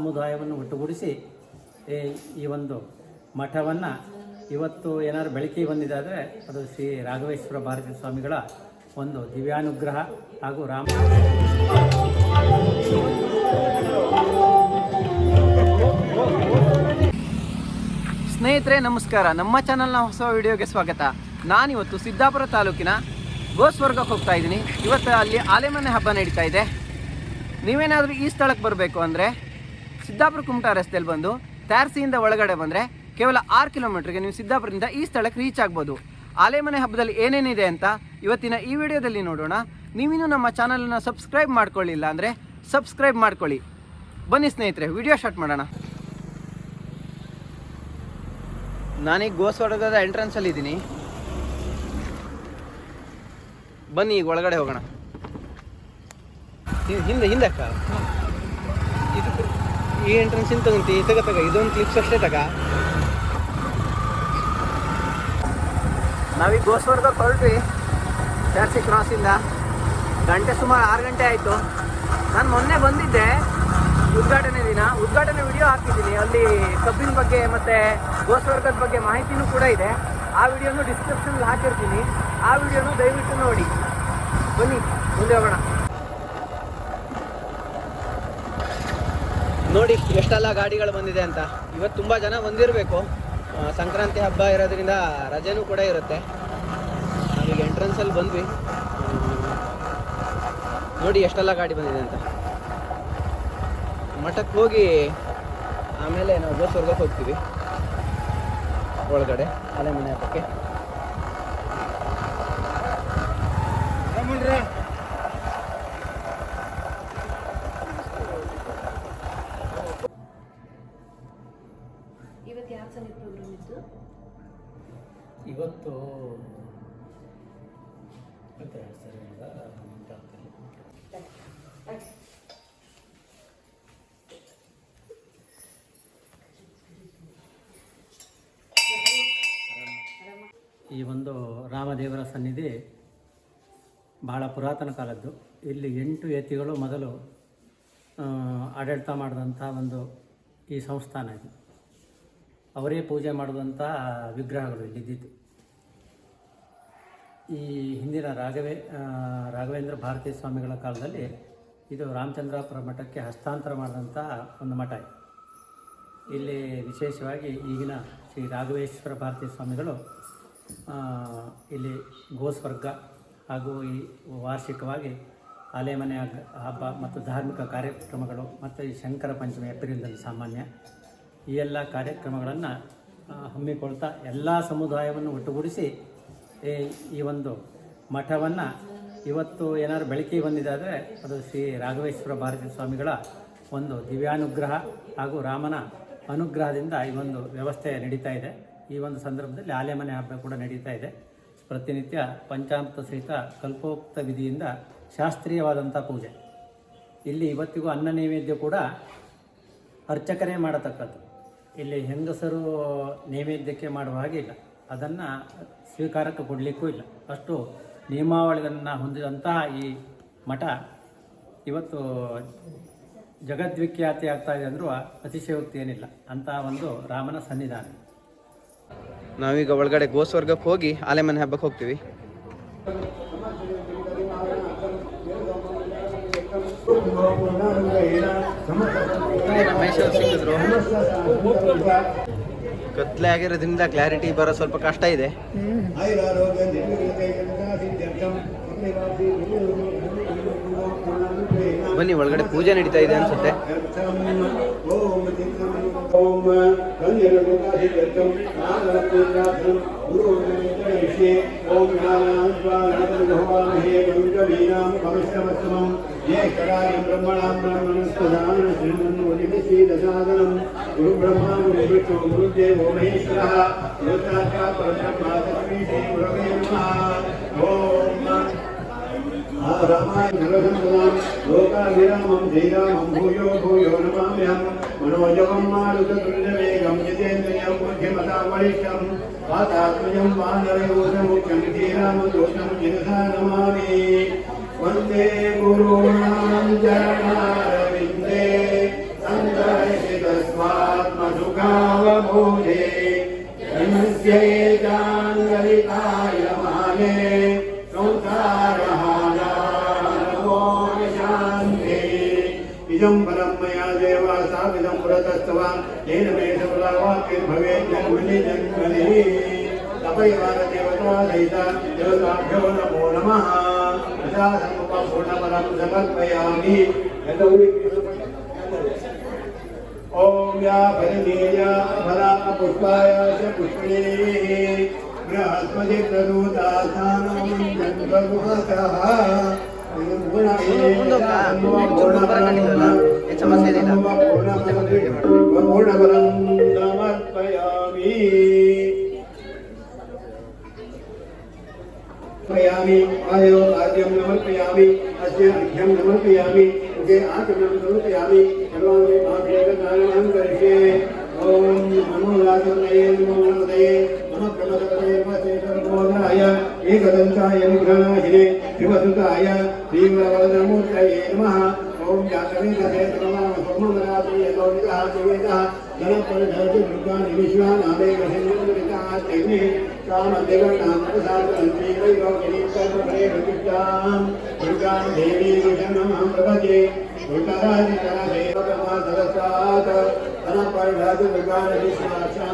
ಸಮುದಾಯವನ್ನು ಒಟ್ಟುಗೂಡಿಸಿ ಈ- ಒಂದು ಮಠವನ್ನು ಇವತ್ತು ಏನಾದ್ರು ಬೆಳಕಿಗೆ ಬಂದಿದ್ದಾದರೆ ಅದು ಶ್ರೀ ರಾಘವೇಶ್ವರ ಭಾರತೀ ಸ್ವಾಮಿಗಳ ಒಂದು ದಿವ್ಯಾನುಗ್ರಹ ಹಾಗೂ ರಾಮ ಸ್ನೇಹಿತರೆ, ನಮಸ್ಕಾರ. ನಮ್ಮ ಚಾನಲ್ನ ಹೊಸ ವಿಡಿಯೋಗೆ ಸ್ವಾಗತ. ನಾನಿವತ್ತು ಸಿದ್ದಾಪುರ ತಾಲೂಕಿನ ಗೋಸ್ವರ್ಗಕ್ಕೆ ಹೋಗ್ತಾ ಇದ್ದೀನಿ. ಇವತ್ತು ಅಲ್ಲಿ ಆಲೆಮನೆ ಹಬ್ಬ ನಡೀತಾ ಇದೆ. ನೀವೇನಾದರೂ ಈ ಸ್ಥಳಕ್ಕೆ ಬರಬೇಕು ಅಂದರೆ ಸಿದ್ದಾಪುರ ಕುಮಟಾ ರಸ್ತೆಯಲ್ಲಿ ಬಂದು ತಾರ್ಸಿಯಿಂದ ಒಳಗಡೆ ಬಂದರೆ ಕೇವಲ ಆರು ಕಿಲೋಮೀಟ್ರಿಗೆ ನೀವು ಸಿದ್ದಾಪುರದಿಂದ ಈ ಸ್ಥಳಕ್ಕೆ ರೀಚ್ ಆಗ್ಬೋದು. ಆಲೆಮನೆ ಹಬ್ಬದಲ್ಲಿ ಏನೇನಿದೆ ಅಂತ ಇವತ್ತಿನ ಈ ವಿಡಿಯೋದಲ್ಲಿ ನೋಡೋಣ. ನೀವಿನ್ನೂ ನಮ್ಮ ಚಾನಲನ್ನು ಸಬ್ಸ್ಕ್ರೈಬ್ ಮಾಡ್ಕೊಳ್ಳಿಲ್ಲ ಅಂದರೆ ಸಬ್ಸ್ಕ್ರೈಬ್ ಮಾಡ್ಕೊಳ್ಳಿ. ಬನ್ನಿ ಸ್ನೇಹಿತರೆ ವಿಡಿಯೋ ಸ್ಟಾರ್ಟ್ ಮಾಡೋಣ. ನಾನೀಗ ಗೋಸ್ವಾಡದ ಎಂಟ್ರೆನ್ಸಲ್ಲಿ ಇದ್ದೀನಿ. ಬನ್ನಿ ಈಗ ಒಳಗಡೆ ಹೋಗೋಣ. ಹಿಂದೆ ಹಿಂದೆ ಈ ಎಂಟ್ರೆನ್ಸ್ ಇಂದ ತಗೊಂತಿ ತಗ ತಗ, ಇದೊಂದು ಕ್ಲಿಪ್ಸ್ ಅಷ್ಟೇ ತಗ. ನಾವೀಗ ಗೋಸ್ವರ್ಗ ಹೊರಟ್ವಿ ಕ್ರಾಸ್ ಕ್ರಾಸಿಂದ ಗಂಟೆ ಸುಮಾರು ಆರು ಗಂಟೆ ಆಯಿತು. ನಾನು ಮೊನ್ನೆ ಬಂದಿದ್ದೆ ಉದ್ಘಾಟನೆ ದಿನ. ಉದ್ಘಾಟನೆ ವಿಡಿಯೋ ಹಾಕಿದ್ದೀನಿ. ಅಲ್ಲಿ ಕಬ್ಬಿನ ಬಗ್ಗೆ ಮತ್ತು ಗೋಸ್ವರ್ಗದ ಬಗ್ಗೆ ಮಾಹಿತಿನೂ ಕೂಡ ಇದೆ. ಆ ವಿಡಿಯೋನು ಡಿಸ್ಕ್ರಿಪ್ಷನಲ್ಲಿ ಹಾಕಿರ್ತೀನಿ. ಆ ವಿಡಿಯೋನು ದಯವಿಟ್ಟು ನೋಡಿ. ಬನ್ನಿ, ಮುಂದೆ ಹೋಗೋಣ. ನೋಡಿ, ಎಷ್ಟೆಲ್ಲ ಗಾಡಿಗಳು ಬಂದಿದೆ ಅಂತ. ಇವತ್ತು ತುಂಬ ಜನ ಬಂದಿರಬೇಕು. ಸಂಕ್ರಾಂತಿ ಹಬ್ಬ ಇರೋದ್ರಿಂದ ರಜೆನೂ ಕೂಡ ಇರುತ್ತೆ. ನಾವೀಗ ಎಂಟ್ರೆನ್ಸಲ್ಲಿ ಬಂದ್ವಿ. ನೋಡಿ ಎಷ್ಟೆಲ್ಲ ಗಾಡಿ ಬಂದಿದೆ ಅಂತ. ಮಠಕ್ಕೆ ಹೋಗಿ ಆಮೇಲೆ ನಾವು ಗೋಸ್ವರ್ಗಕ್ಕೆ ಹೋಗ್ತೀವಿ. ಒಳಗಡೆ ಅಲೆ ಮನೆ ಹಬ್ಬಕ್ಕೆ ರಾಮದೇವರ ಸನ್ನಿಧಿ ಬಹಳ ಪುರಾತನ ಕಾಲದ್ದು. ಇಲ್ಲಿ ಎಂಟು ಯತಿಗಳು ಮೊದಲು ಆಡಳಿತ ಮಾಡಿದಂಥ ಒಂದು ಈ ಸಂಸ್ಥಾನ ಇದು. ಅವರೇ ಪೂಜೆ ಮಾಡಿದಂಥ ವಿಗ್ರಹಗಳು ಇಲ್ಲಿದ್ದಿದ್ದು ಈ ಹಿಂದಿನ ರಾಘವೇ ರಾಘವೇಂದ್ರ ಭಾರತೀ ಸ್ವಾಮಿಗಳ ಕಾಲದಲ್ಲಿ ಇದು ರಾಮಚಂದ್ರಾಪುರ ಮಠಕ್ಕೆ ಹಸ್ತಾಂತರ ಮಾಡಿದಂಥ ಒಂದು ಮಠ ಇಲ್ಲಿ ವಿಶೇಷವಾಗಿ ಈಗಿನ ಶ್ರೀ ರಾಘವೇಶ್ವರ ಭಾರತೀ ಸ್ವಾಮಿಗಳು ಇಲ್ಲಿ ಗೋಸ್ವರ್ಗ ಹಾಗೂ ಈ ವಾರ್ಷಿಕವಾಗಿ ಅಲೆಮನೆ ಹಬ್ಬ ಮತ್ತು ಧಾರ್ಮಿಕ ಕಾರ್ಯಕ್ರಮಗಳು ಮತ್ತು ಈ ಶಂಕರ ಪಂಚಮಿ ಏಪ್ರಿಲ್ನಲ್ಲಿ ಸಾಮಾನ್ಯ ಈ ಎಲ್ಲ ಕಾರ್ಯಕ್ರಮಗಳನ್ನು ಹಮ್ಮಿಕೊಳ್ತಾ ಎಲ್ಲ ಸಮುದಾಯವನ್ನು ಒಟ್ಟುಗೂಡಿಸಿ ಈ ಒಂದು ಮಠವನ್ನು ಇವತ್ತು ಏನಾದ್ರು ಬೆಳಕಿಗೆ ಆದರೆ ಅದು ಶ್ರೀ ರಾಘವೇಶ್ವರ ಭಾರತಿ ಸ್ವಾಮಿಗಳ ಒಂದು ದಿವ್ಯಾನುಗ್ರಹ ಹಾಗೂ ರಾಮನ ಅನುಗ್ರಹದಿಂದ ಈ ಒಂದು ವ್ಯವಸ್ಥೆ ನಡೀತಾ ಇದೆ. ಈ ಒಂದು ಸಂದರ್ಭದಲ್ಲಿ ಆಲೆಮನೆ ಹಬ್ಬ ಕೂಡ ನಡೀತಾ ಇದೆ. ಪ್ರತಿನಿತ್ಯ ಪಂಚಾಮೃತ ಸಹಿತ ಕಲ್ಪೋಕ್ತ ವಿಧಿಯಿಂದ ಶಾಸ್ತ್ರೀಯವಾದಂಥ ಪೂಜೆ. ಇಲ್ಲಿ ಇವತ್ತಿಗೂ ಅನ್ನ ನೈವೇದ್ಯ ಕೂಡ ಅರ್ಚಕರೇ ಮಾಡತಕ್ಕದ್ದು. ಇಲ್ಲಿ ಹೆಂಗಸರು ನೈವೇದ್ಯಕ್ಕೆ ಮಾಡುವ ಹಾಗೆ ಇಲ್ಲ. ಅದನ್ನು ಸ್ವೀಕಾರಕ್ಕೆ ಕೊಡಲಿಕ್ಕೂ ಇಲ್ಲ. ಅಷ್ಟು ನಿಯಮಾವಳಿಗಳನ್ನು ಹೊಂದಿದಂತಹ ಈ ಮಠ ಇವತ್ತು ಜಗದ್ವಿಖ್ಯಾತಿ ಆಗ್ತಾ ಇದೆ ಅಂದರೂ ಅತಿಶಯೋಕ್ತಿ ಏನಿಲ್ಲ. ಅಂತಹ ಒಂದು ರಾಮನ ಸನ್ನಿಧಾನ. ನಾವೀಗ ಒಳಗಡೆ ಗೋಸ್ವರ್ಗಕ್ಕೆ ಹೋಗಿ ಆಲೆಮನೆ ಹಬ್ಬಕ್ಕೆ ಹೋಗ್ತೀವಿ. ಸಿಕ್ಕಿದ್ರು ಕತ್ಲೆ ಆಗಿರೋದ್ರಿಂದ ಕ್ಲಾರಿಟಿ ಬರೋ ಸ್ವಲ್ಪ ಕಷ್ಟ ಇದೆ. ಬನ್ನಿ, ಒಳಗಡೆ ಪೂಜೆ ನಡೀತಾ ಇದೆ ಅನ್ಸುತ್ತೆ. ओम कन्यरुकाशिदत्तम नानत्तुर्नाथम गुरुवन्दनेत्रविषये ओम ज्ञानां स्वानातनुभवामहे गौरवीनां भविष्यवस्तमम् ये कदायं ब्रह्मणां ब्रह्मणस्पदान श्रीमन्वनिमिषीदसादनं गुरुब्रह्मा गुरुविष्णु गुरुदेवो महेश्वरः। योगात्मा परब्रह्मा तस्मै श्रीगुरवे नमः। ओम ఆ రామాయ నరసింహదాం లోకాభిరామం శ్రీరామం భూయో భూయో నమామ్యం మనోజవం మారుతృండవేగం జితేంద్రియం బుద్ధిమతామరిష్టం వాతాత్మజం వానరయోధముఖ్యం శ్రీరామదోషం జినసా నమామి వందే గురుణాం చరణారవిందే సందర్శితస్వాత్మసుఖావబోధే జన్మస్యైతాంగలికాయ इदं परं मया देव साविदं पुरतस्तवान् तेन मे सफलावाक्यर्भवेत् जन्मनि जन्मनि तपैवानदेवता सहिता देवताभ्यो नमो नमः। प्रसादमुपपूर्णपरं समर्पयामि। ॐ या फलनीया फला पुष्पाय च पुष्पिणे बृहस्पति प्रदूता स्थानं जन्मगुहतः पूर्णफलं समर्पयामि आयो आद्यं समर्पयामि अस्य अर्घ्यं समर्पयामि उदे आचमनं समर्पयामि सर्वाङ्गे माभ्येकदानं करिष्ये ॐ नमो राजोदये नमो नमोदये नमः प्रमदपते नमस्ते सर्वोदराय एकदन्ताय विघ्ननाशिने शिवसुताय श्रीवरवरदमूर्तये नमः ॐ जातवेदसे सर्वनाम सोमवरात्रि यतोदितः देवेदः धनपरिधरति दुर्गानि विश्वानादेवसेन्द्रिताः तेने कामदेवनां प्रसादन्ति वैरोगिणी सर्वभये प्रतिष्ठां दुर्गां देवी विषमं प्रपदे दुर्गादिकरदेवकर्मा सरसात् धनपरिधरति दुर्गानि विश्वाक्षां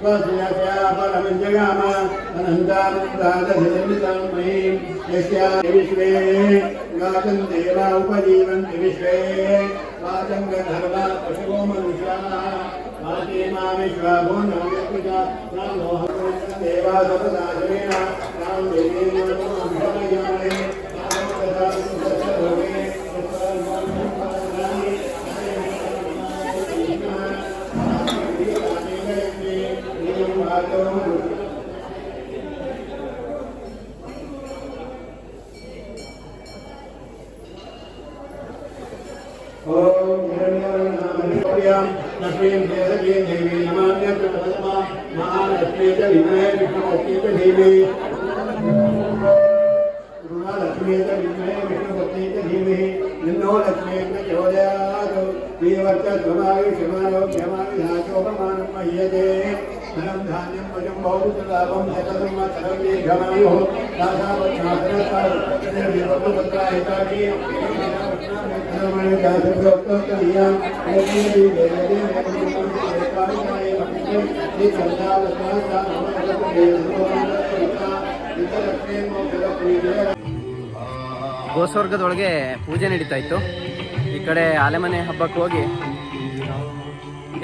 त्वस्यापरमञ्जगाम अनन्तानुदादनिर्मितं महीं यस्या विश्वे गातं देवा उपजीवन्ति विश्वे वाचङ्गधर्वा पशवो मनुष्याः वाचे मा विश्वाभो नवयकृता रामोहदेवा सपदाशेन राम देवेन नमो लक्ष्मीं देवी देवी नमाम्य प्रपदमा महालक्ष्मी च विद्महे विष्णुपत्नी च धीमे लक्ष्मी च विद्महे विष्णुपत्नी च धीमहि निन्नो लक्ष्मी च चोदयात् देवर्च त्वमावि शिवानो क्षमावि धातोपमानं मह्यते धनं धान्यं वयं बहुतलाभं शततं वा सर्वे घमायुः दासावत्नाथनता देवपत्राहिताकी ಗೋಸ್ವರ್ಗದೊಳಗೆ ಪೂಜೆ ನಡೀತಾ ಇತ್ತು. ಈ ಕಡೆ ಆಲೆಮನೆ ಹಬ್ಬಕ್ಕೆ ಹೋಗಿ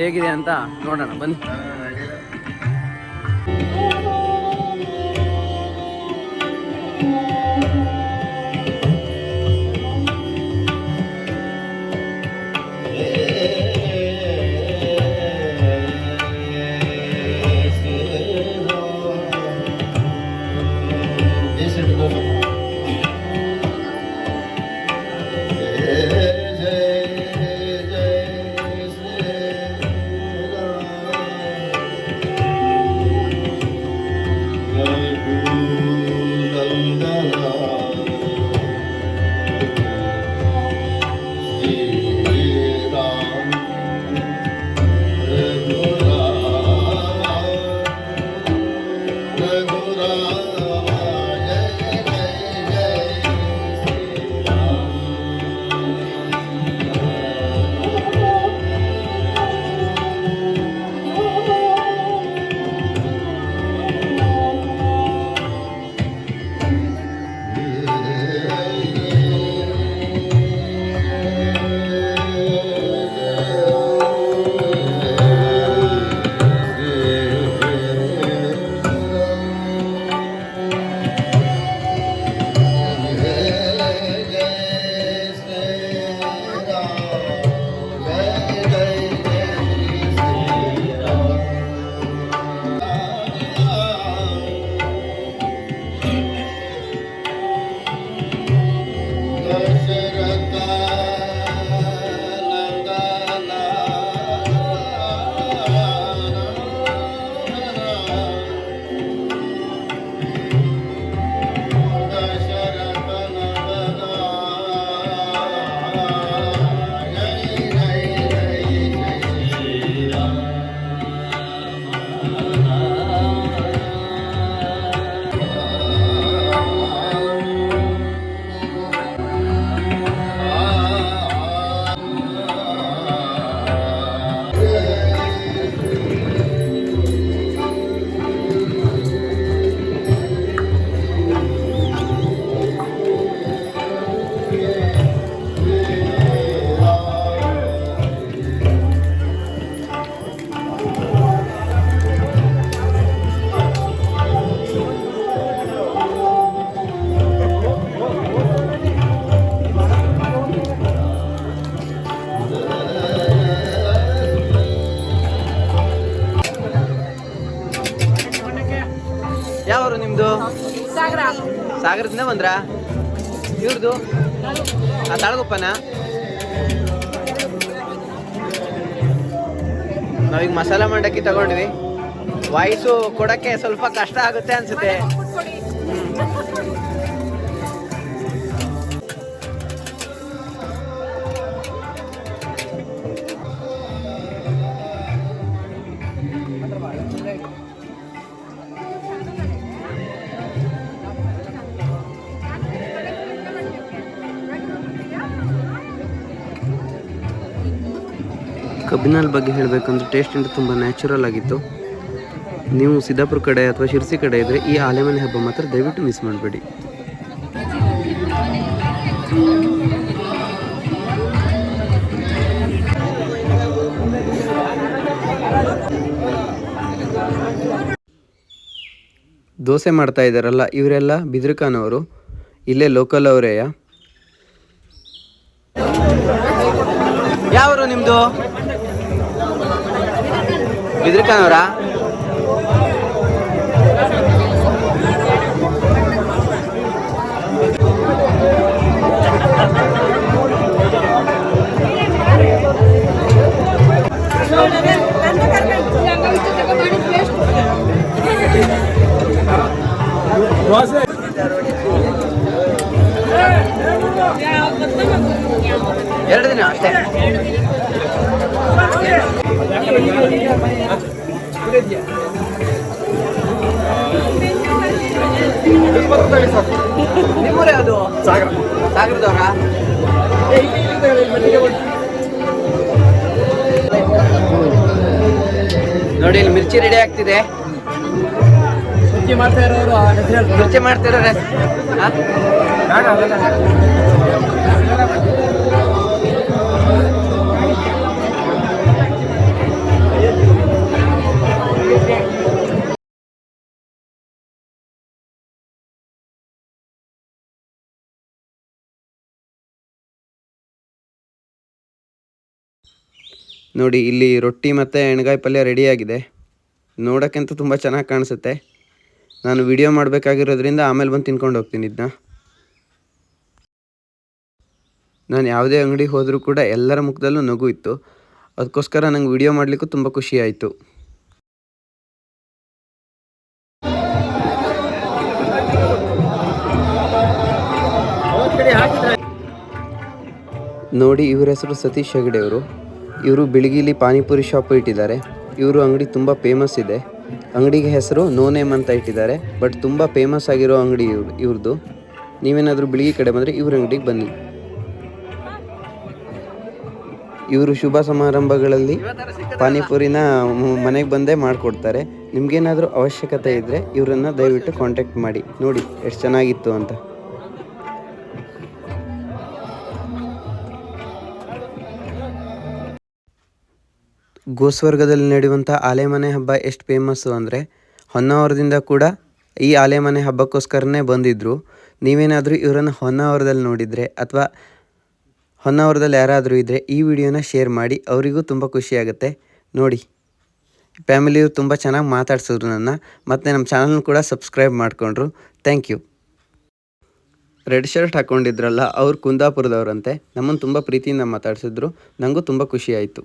ಹೇಗಿದೆ ಅಂತ ನೋಡೋಣ. ಬನ್ನಿ. ಸಾಗರದಿಂದ ಬಂದ್ರ ಇವ್ರದು? ಆ ತಾಳಗುಪ್ಪನ? ನಾವೀಗ ಮಸಾಲ ಮಂಡಕ್ಕಿ ತಗೊಂಡ್ವಿ. ವಾಯ್ಸು ಕೊಡಕ್ಕೆ ಸ್ವಲ್ಪ ಕಷ್ಟ ಆಗುತ್ತೆ ಅನ್ಸುತ್ತೆ. ಕೊಡಿ ಕಬ್ಬಿನ ಬಗ್ಗೆ ಹೇಳಬೇಕಂದ್ರೆ ಟೇಸ್ಟ್ ಅಂತ ತುಂಬ ನ್ಯಾಚುರಲ್ ಆಗಿತ್ತು. ನೀವು ಸಿದ್ದಾಪುರ ಕಡೆ ಅಥವಾ ಶಿರ್ಸಿ ಕಡೆ ಇದ್ದರೆ ಈ ಆಲೆಮನೆ ಹಬ್ಬ ಮಾತ್ರ ದಯವಿಟ್ಟು ಮಿಸ್ ಮಾಡಬೇಡಿ. ದೋಸೆ ಮಾಡ್ತಾ ಇದ್ದಾರಲ್ಲ, ಇವರೆಲ್ಲ ಬಿದ್ರಕಾನವರು, ಇಲ್ಲೇ ಲೋಕಲ್ ಅವರೇಯ? ಯಾವರು ನಿಮ್ದು? ಬಿದ್ರಕಾನವರಾ? ಎರಡು ದಿನ ಅಷ್ಟೇ. ನಿಮ್ಮೂರೇ ಅದು ಸಾಗರ ಸಾಗರದವ್ರ ನೋಡಿ ಇಲ್ಲಿ ಮಿರ್ಚಿ ರೆಡಿ ಆಗ್ತಿದೆ ಮಿರ್ಚಿ ಮಾಡ್ತಿರೋರೆ ಹಾ? ನೋಡಿ, ಇಲ್ಲಿ ರೊಟ್ಟಿ ಮತ್ತು ಎಣ್ಗಾಯಿ ಪಲ್ಯ ರೆಡಿಯಾಗಿದೆ. ನೋಡೋಕ್ಕಂತೂ ತುಂಬ ಚೆನ್ನಾಗಿ ಕಾಣಿಸುತ್ತೆ. ನಾನು ವಿಡಿಯೋ ಮಾಡಬೇಕಾಗಿರೋದ್ರಿಂದ ಆಮೇಲೆ ಬಂದು ತಿನ್ಕೊಂಡು ಹೋಗ್ತೀನಿ ಇದನ್ನ ನಾನು ಯಾವುದೇ ಅಂಗಡಿ ಹೋದರೂ ಕೂಡ ಎಲ್ಲರ ಮುಖದಲ್ಲೂ ನಗು ಇತ್ತು. ಅದಕ್ಕೋಸ್ಕರ ನಂಗೆ ವಿಡಿಯೋ ಮಾಡಲಿಕ್ಕೂ ತುಂಬ ಖುಷಿ ಆಯಿತು. ನೋಡಿ, ಇವ್ರ ಹೆಸರು ಸತೀಶ್ ಹೆಗಡೆ ಅವರು ಇವರು ಬಿಳಿಗಿಲಿ ಪಾನಿಪುರಿ ಶಾಪ್ ಇಟ್ಟಿದ್ದಾರೆ. ಇವರು ಅಂಗಡಿ ತುಂಬ ಫೇಮಸ್ ಇದೆ. ಅಂಗಡಿಗೆ ಹೆಸರು ನೋ ನೇಮ್ ಅಂತ ಇಟ್ಟಿದ್ದಾರೆ. ಬಟ್ ತುಂಬ ಫೇಮಸ್ ಆಗಿರೋ ಅಂಗಡಿ ಇವ್ರು ಇವ್ರದ್ದು ನೀವೇನಾದರೂ ಬಿಳಿಗಿ ಕಡೆ ಬಂದರೆ ಇವ್ರ ಅಂಗಡಿಗೆ ಬನ್ನಿ. ಇವರು ಶುಭ ಸಮಾರಂಭಗಳಲ್ಲಿ ಪಾನಿಪುರಿನ ಮನೆಗೆ ಬಂದೇ ಮಾಡಿಕೊಡ್ತಾರೆ. ನಿಮಗೇನಾದರೂ ಅವಶ್ಯಕತೆ ಇದ್ದರೆ ಇವರನ್ನು ದಯವಿಟ್ಟು ಕಾಂಟ್ಯಾಕ್ಟ್ ಮಾಡಿ. ನೋಡಿ, ಎಷ್ಟು ಚೆನ್ನಾಗಿತ್ತು ಅಂತ. ಗೋಸ್ವರ್ಗದಲ್ಲಿ ನಡೆಯುವಂಥ ಆಲೆಮನೆ ಹಬ್ಬ ಎಷ್ಟು ಫೇಮಸ್ಸು ಅಂದರೆ, ಹೊನ್ನಾವರದಿಂದ ಕೂಡ ಈ ಆಲೆಮನೆ ಹಬ್ಬಕ್ಕೋಸ್ಕರನೇ ಬಂದಿದ್ದರು ನೀವೇನಾದರೂ ಇವರನ್ನು ಹೊನ್ನಾವರದಲ್ಲಿ ನೋಡಿದರೆ ಅಥವಾ ಹೊನ್ನಾವರದಲ್ಲಿ ಯಾರಾದರೂ ಇದ್ದರೆ ಈ ವಿಡಿಯೋನ ಶೇರ್ ಮಾಡಿ, ಅವರಿಗೂ ತುಂಬ ಖುಷಿಯಾಗುತ್ತೆ ನೋಡಿ ಫ್ಯಾಮಿಲಿಯವರು ತುಂಬ ಚೆನ್ನಾಗಿ ಮಾತಾಡ್ಸಿದ್ರು ನನ್ನ. ಮತ್ತು ನಮ್ಮ ಚಾನಲ್ನ ಕೂಡ ಸಬ್ಸ್ಕ್ರೈಬ್ ಮಾಡಿಕೊಂಡ್ರು. ಥ್ಯಾಂಕ್ ಯು ರೆಡ್ ಶರ್ಟ್ ಹಾಕ್ಕೊಂಡಿದ್ರಲ್ಲ ಅವ್ರು ಕುಂದಾಪುರದವರಂತೆ. ನಮ್ಮನ್ನು ತುಂಬ ಪ್ರೀತಿಯಿಂದ ಮಾತಾಡ್ಸಿದ್ರು. ನನಗೂ ತುಂಬ ಖುಷಿಯಾಯಿತು